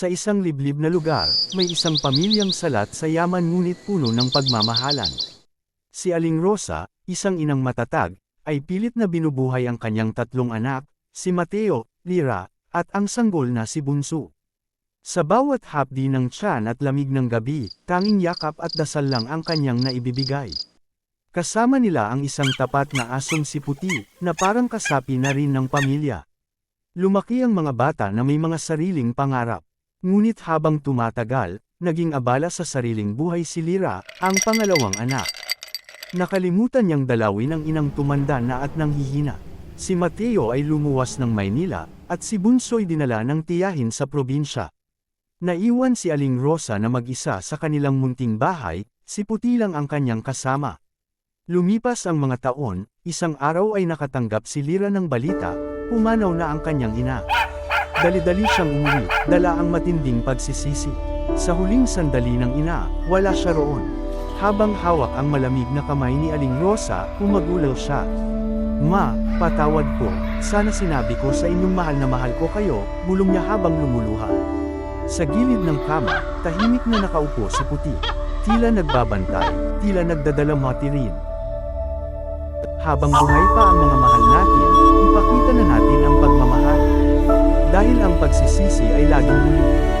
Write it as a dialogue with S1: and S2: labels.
S1: Sa isang liblib na lugar, may isang pamilyang salat sa yaman ngunit puno ng pagmamahalan. Si Aling Rosa, isang inang matatag, ay pilit na binubuhay ang kanyang tatlong anak, si Mateo, Lira, at ang sanggol na si Bunso. Sa bawat hapdi ng tiyan at lamig ng gabi, tanging yakap at dasal lang ang kanyang naibibigay. Kasama nila ang isang tapat na asong si Puti, na parang kasapi na rin ng pamilya. Lumaki ang mga bata na may mga sariling pangarap. Ngunit habang tumatagal, naging abala sa sariling buhay si Lira, ang pangalawang anak. Nakalimutan niyang dalawin ang inang tumanda na at nanghihina. Si Mateo ay lumuwas ng Maynila, at si Bunso'y dinala ng tiyahin sa probinsya. Naiwan si Aling Rosa na mag-isa sa kanilang munting bahay, si Puti lang ang kanyang kasama. Lumipas ang mga taon, isang araw ay nakatanggap si Lira ng balita, pumanaw na ang kanyang ina. Dali-dali siyang umuwi, dala ang matinding pagsisisi. Sa huling sandali ng ina, wala siya roon. Habang hawak ang malamig na kamay ni Aling Rosa, umagulaw siya. Ma, patawad po, sana sinabi ko sa inyong mahal na mahal ko kayo, bulong niya habang lumuluha. Sa gilid ng kama, tahimik na nakaupo si Puti. Tila nagbabantay, tila nagdadalamhati rin. Habang buhay pa ang mga mahal natin, ang pagsisisi ay laging huli.